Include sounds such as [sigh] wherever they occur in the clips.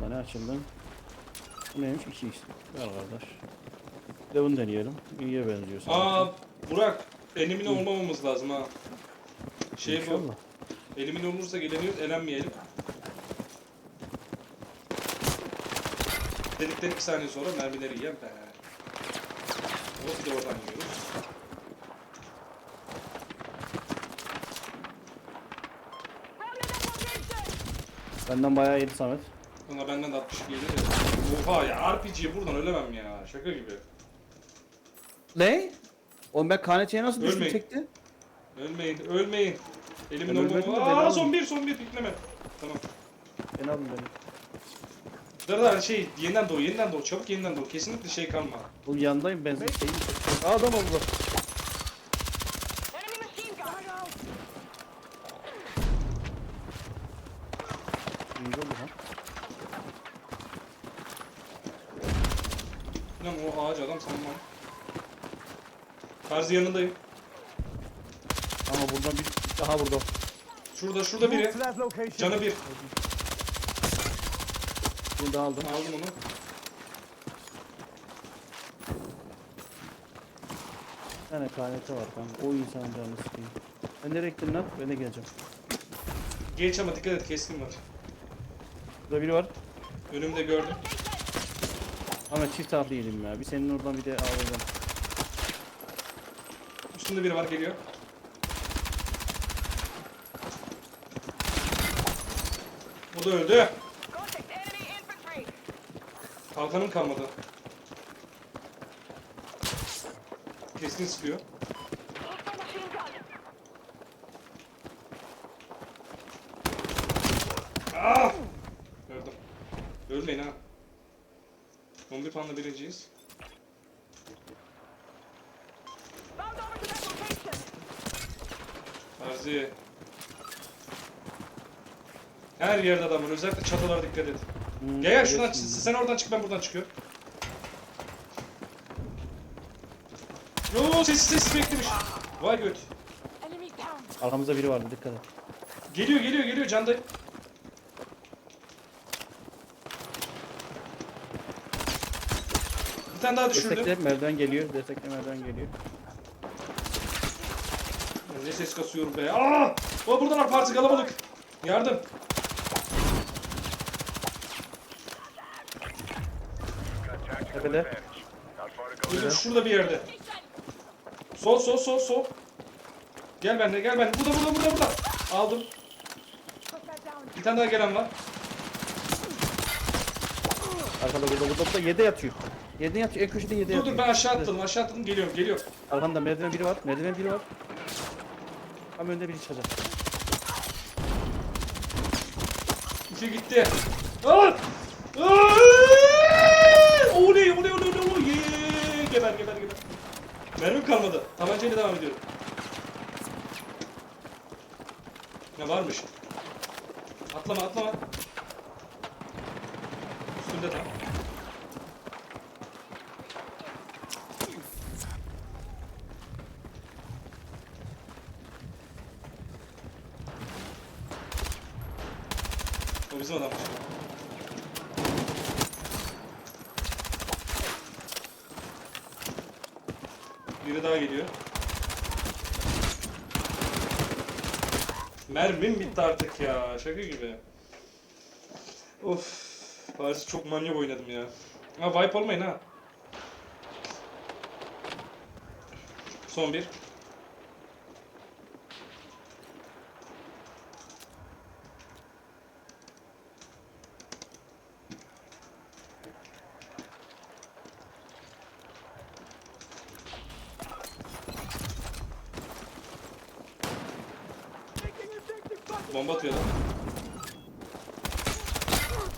Sanda ne açıldı? Bu neymiş? 2x. Ver kardeş. Bir de bunu deneyelim. İyiye benziyor sanki. Aa Burak elimine olmamamız lazım ha. Şey bu. Elimine olursa geleniyoruz elenmeyelim. Dedikten 2 saniye sonra mermileri yiyen be. Hop bir de oradan yiyoruz. Benden bayağı yedi Samet. Ona benden de 60 gelir ya. Oha ya RPG buradan ölemem ya. Şaka gibi. Ne? Oğlum ben KNT'ye nasıl düştüm Ölmeyin. tekte? Ölmeyin, ölmeyin. Elimin Ben ölmedim de Aa son bir, son bir pikleme. Tamam. Beni alın beni. Dur dur şey yeniden doğu, yeniden doğu. Çabuk yeniden doğu. Kesinlikle şey kalma. Oğlum yanındayım benzin şeyi. Aa, adam oldu. Enemy machine gun! İyi oldu ha. Lan o ağaç adam sanmam. Terzi yanındayım. Ama buradan bir daha burada. Şurada, şurada biri. Canı bir. Bunu da aldım. Aldım onu. Bir tane KNT var kanka. O insan canını sıkayım. Ben nereye gittim lan? Ben de geleceğim. Geç ama dikkat et keskin var. Burada biri var. Önümde gördüm. Ama çift harfli yedim ya. Bir senin oradan bir de alacağım. Üstünde biri var geliyor. O da öldü. Kalkanım kalmadı. Keskin sıkıyor. Ah! Gördüm. Ölmeyin ha. 11 puanla birinciyiz. Arzi. Her yerde adam var. Özellikle çatılara dikkat et. Hmm, Gel gel şuradan. Sen oradan çık ben buradan çıkıyorum. Yo sessiz sessiz beklemiş. Vay göt. Arkamızda biri vardı dikkat et. Geliyor geliyor geliyor candayım. Bir tane daha düşürdüm. Destekle merdiven geliyor. Destekle merdiven geliyor. Ne ses kasıyorum be. Aa! O buradan parti kalabalık. Yardım. Tepede. Dur, şurada bir yerde. Sol sol sol sol. Gel bende gel bende. Burada burada burada burada. Aldım. Bir tane daha gelen var. Arkada burada burada burada. Yedi yatıyor. Yedi yatıyor. En köşede yedi Dur yatıyor. dur ben aşağı atladım aşağı atladım geliyorum geliyorum. Arkamda merdiven biri var. Merdiven biri var. Tam önde biri çıkacak. İki gitti. Aa! Aa! Oley oley oley oley oley. Yee! Geber geber geber. Mermim kalmadı. Tabancayla devam ediyorum. Ne varmış? Atlama atlama. Üstünde tam. O bizim adammış. Biri daha geliyor. Mermim bitti artık ya. Şaka gibi. Of. Paris çok manyak oynadım ya. Ha wipe olmayın ha. Son bir. Bomba atıyor.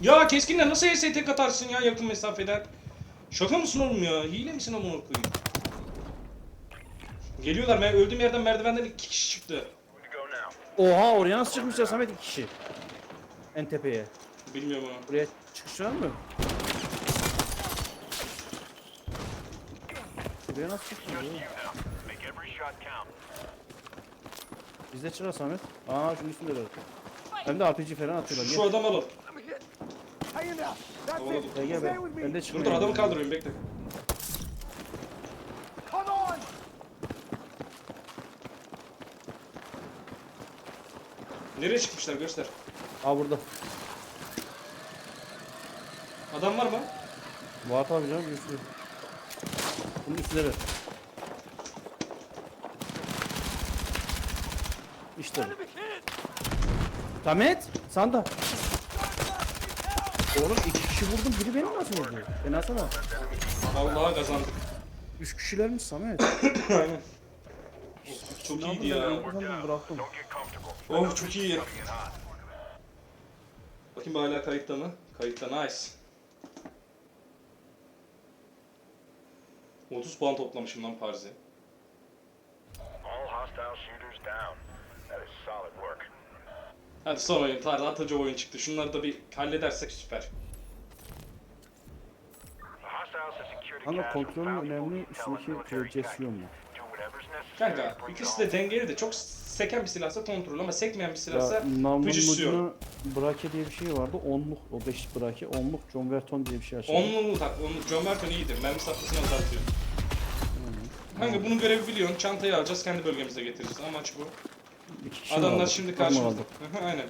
Ya keskinle nasıl HS tek atarsın ya yakın mesafeden? Şaka mısın oğlum ya? Hile misin amına koyayım? Geliyorlar. Ben öldüğüm yerden merdivenden iki kişi çıktı. Oha oraya nasıl çıkmışlar Samet iki kişi? En tepeye. Bilmiyorum onu. Buraya çıkış var mı? Buraya nasıl çıkmışlar? Oğlum? Biz de çıkar Samet. Aa şunun üstünde de. Hem de RPG falan atıyorlar. Şu Gel. adam alalım. Dur. Gel gel ben. Ben de Dur dur adamı kaldırıyorum bekle. Nereye çıkmışlar göster. Aa burada. Adam var mı? Var tabii canım. bir sürü. Bunun üstleri. İşte. Samet, sen de. Oğlum iki kişi vurdum, biri benim nasıl vurdu? Ben atsana. Vallahi kazandık. Üç kişilermiş Samet. [coughs] Aynen. Çok iyiydi ya. Bıraktım. Oh çok iyi. Bakayım hala kayıtta mı? Kayıtta nice. 30 puan toplamışım lan Paris'e. All hostile shooters down. That is solid work. Hadi son oyun. Tarih atıcı oyun çıktı. Şunları da bir halledersek süper. The hostiles have secured a Kanka cache kontrolün önemli, military projesyon mu? Kanka ikisi de dengeli de çok seken bir silahsa kontrol ama sekmeyen bir silahsa ucuna brake diye bir şey vardı. Onluk, o beş brake. Onluk John Verton diye bir şey açtı. Onlu tak, onu John Merton iyidir. Mermi saplasını azaltıyor. Kanka bunun görevi biliyorsun. Çantayı alacağız, kendi bölgemize getireceğiz. Amaç bu. İki kişi Adamlar vardı. şimdi Tamam karşımızda. Aha, Aynen.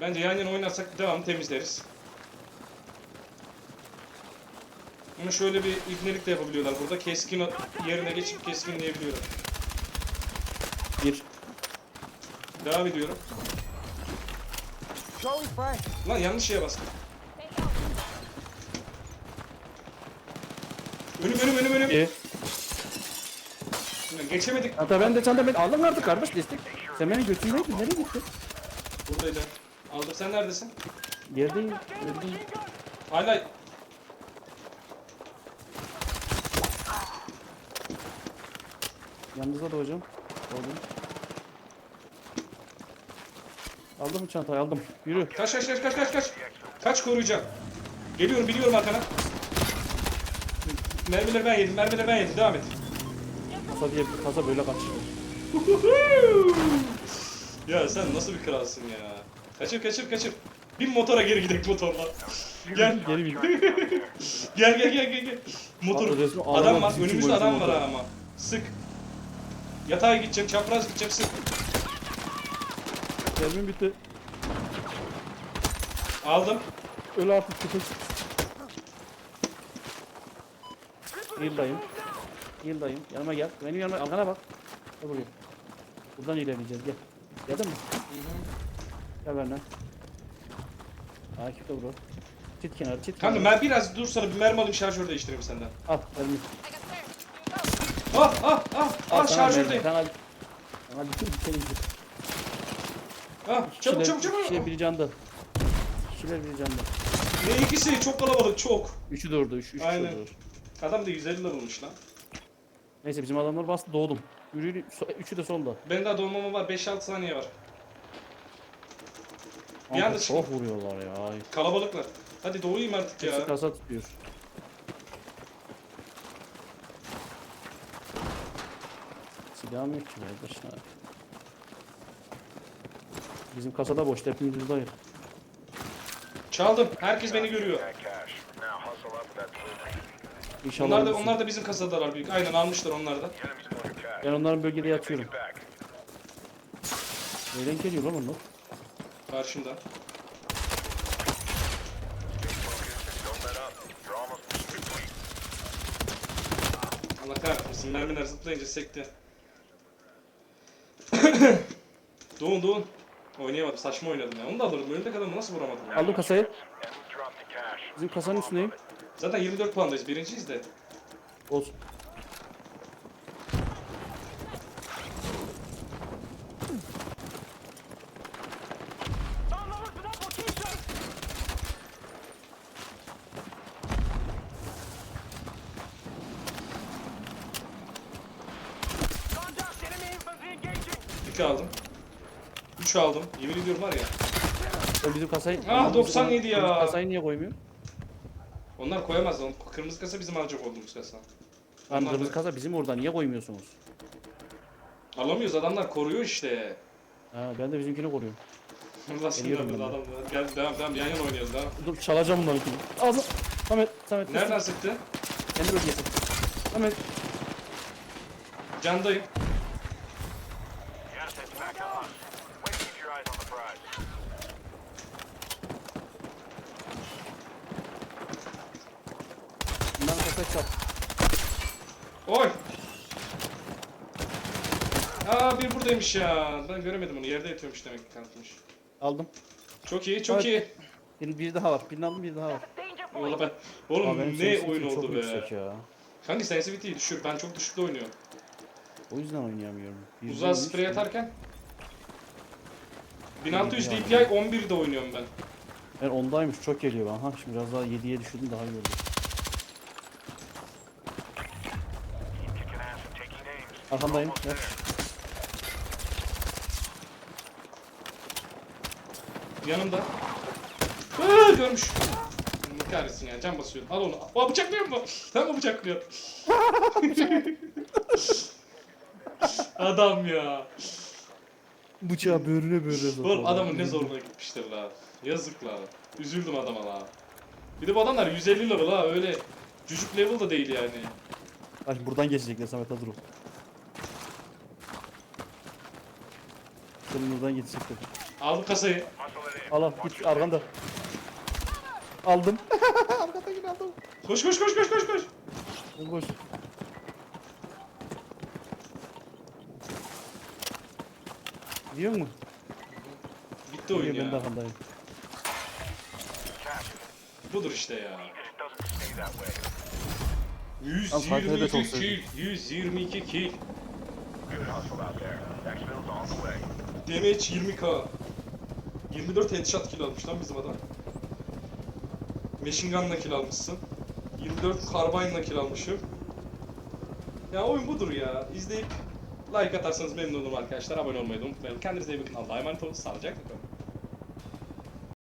Bence yan yana oynarsak devamlı temizleriz. Ama şöyle bir ibnelik de yapabiliyorlar burada. Keskin yerine geçip keskinleyebiliyorlar. Bir. Devam ediyorum. Frank. Lan yanlış şeye bastım. Önüm. İyi. Geçemedik. Hatta ben de çanta ben aldım artık kardeş destek. Sen beni götürmeydin. Nereye gittin? Buradaydı. Aldım. Sen neredesin? Gerideyim. Gerideyim. Hala Yanınızda da hocam. Aldım. Aldım mı çantayı aldım. Yürü. Kaç kaç kaç kaç kaç kaç. Kaç koruyacağım. Geliyorum biliyorum arkana. Mermileri ben yedim, mermileri ben yedim. Devam et. Kasa diye kasa böyle kaçıyor. [laughs] ya sen nasıl bir kralsın ya. Kaçır kaçır kaçır. Bin motora geri gidelim motorla. [laughs] Gel. Geri. [laughs] Gel gel gel gel gel. Motor. Adam var. Önümüzde adam var ama. Sık. Yatağa gideceğim, çapraz gideceğim, sık. Gelmin bitti. Aldım. Öl artık köpek. Yıldayım. Yıldayım. Yanıma gel. Benim yanıma arkana bak. Gel buraya. Buradan ilerleyeceğiz gel. Geldin mi? Gel benimle. Akif de vurur. Çit kenarı çit Kanka kenarı. ben biraz dur sana bir mermi alayım şarjör değiştireyim senden. Al elimi. Ah ah ah Al ah şarjördeyim. Sana Sana bütün dikelim. Ah çabuk çabuk çabuk. Kişiler biri canda. Kişiler biri canda. Ne ikisi çok kalabalık çok. Üçü orada. Üç, üç Aynen. orada. Adam da 150 bulmuş lan. Neyse bizim adamlar bastı doğdum. Yürü yürü. So- Üçü de solda. Benim daha doğmama var 5-6 saniye var. Bir Kanka anda çok vuruyorlar ya. Kalabalıklar. Hadi doğuyayım artık Hepsi ya. kasa tutuyor. Silahım yok ki kardeş. ha. Bizim kasada boş. Hepimiz buradayız. Çaldım. Herkes beni görüyor. That cache. Now hustle up that delivery. İnşallah Onlar da, bulursun. onlar da bizim kasadalar büyük. Aynen almışlar onlar da. Ben onların bölgede yatıyorum. Nereden geliyor lan onlar? Karşımda. Allah kahretmesin. Mermiler zıplayınca sekti. [coughs] doğun doğun. Oynayamadım. Saçma oynadım ya. Onu da alırdım. Önündeki adamı nasıl vuramadım ya? Aldım kasayı. Bizim kasanın üstündeyim. Zaten 24 puandayız. Birinciyiz de. Olsun. 2 aldım. 3 aldım. Yemin ediyorum var ya. O bizim kasayı... Ah, Bizim- 97 ya. Kasayı niye koymuyor? Onlar koyamaz. lan. Kırmızı kasa bizim alacak olduğumuz kasa. Lan Onlar kırmızı da- kasa bizim orada niye koymuyorsunuz? Alamıyoruz. Adamlar koruyor işte. Ha, ben de bizimkini koruyorum. Nasıl Geliyorum burada ben de. adam? Gel devam devam yan yana oynayalım devam. Dur çalacağım bunları ikini. Ağzı. Samet, Samet. Nereden sıktı? Kendi bölgesi. Samet. Candayım. Gas is back on. Wait, keep your eyes on the prize. Çap. Oy! Aa bir buradaymış ya. Ben göremedim onu. Yerde yatıyormuş demek ki kalkmış. Aldım. Çok iyi, çok Evet. iyi. Bir, bir daha var. Birini aldım bir daha var. Valla ben... Oğlum benim ne sensitivity oyun çok oldu be. yüksek ya. Kanka sensitivity'yi düşür. Ben çok düşükte oynuyorum. O yüzden oynayamıyorum. Bir Uzağa değilmiş, sprey atarken 1600 Bir DPI 11'de oynuyorum ben. Ben ondaymış çok geliyor bana. Ha şimdi biraz daha 7'ye düşürdüm daha iyi oldu. Gel. there. Yanımda. Aa, görmüş. Ne kahretsin ya can basıyor. Al onu. Aa bıçaklıyor mu? [laughs] Tam mı bıçaklıyor? [laughs] Adam ya. Bıçağı böğrüne böğrüne sokuyor. Oğlum adamın ne zoruna gitmiştir la. Yazık la. Üzüldüm adama la. Bir de bu adamlar 150 level ha öyle cücük level da değil yani. Bak buradan geçecekler Samet hazır ol. Senin buradan geçecekler. Aldım kasayı. Al al git arkanda. Aldım. [laughs] Arkadakini aldım. Koş koş koş koş koş koş. Koş koş. Gidiyor mu? Bitti oyun Gidiyor, Ben de ya. arkandayım. Budur işte ya. It doesn't stay that way. Lan farklı hedef 122 olsaydı. kill. 122 kill. Good hustle out there. Exfil's on the way. Damage 20k. 24 headshot kill almış lan bizim adam. Machine gun'la kill almışsın. 24 carbine'la kill almışım. Ya oyun budur ya. İzleyip like atarsanız memnun olurum arkadaşlar. Abone olmayı da unutmayın. Kendinize iyi bakın. Allah'a emanet olun. Sağlıcakla kalın.